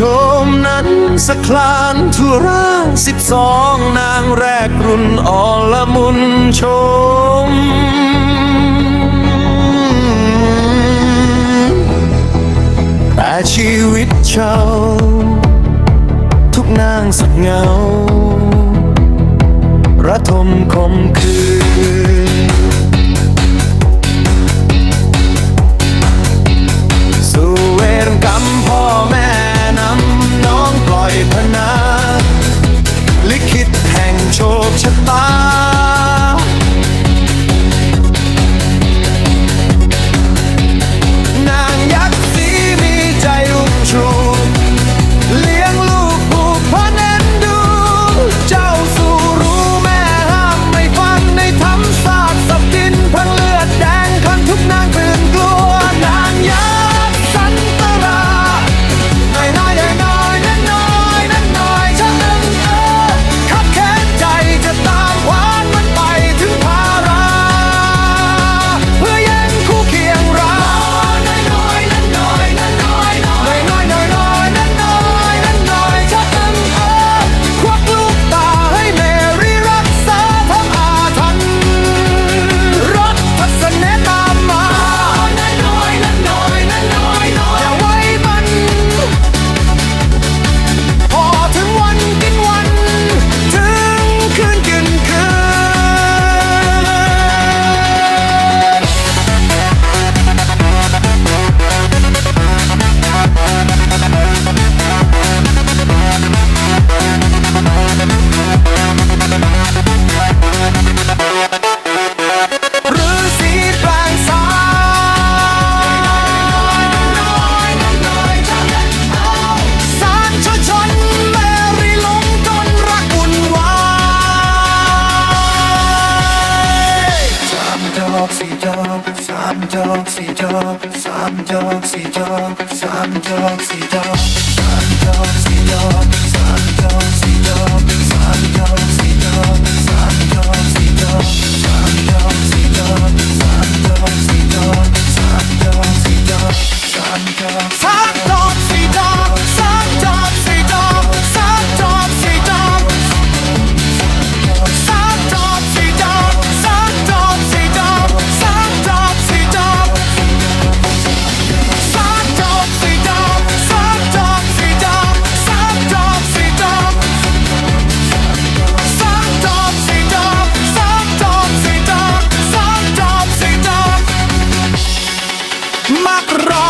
ชมนั้นสะคลานทุราสิบสองนางแรกรุ่นอลมุนชม แต่ชีวิตเจ้าทุกนางสุดเงา ระทมคม Sun, dog, see dog, sun, dog, see dog, sun, dog, see dog. rock.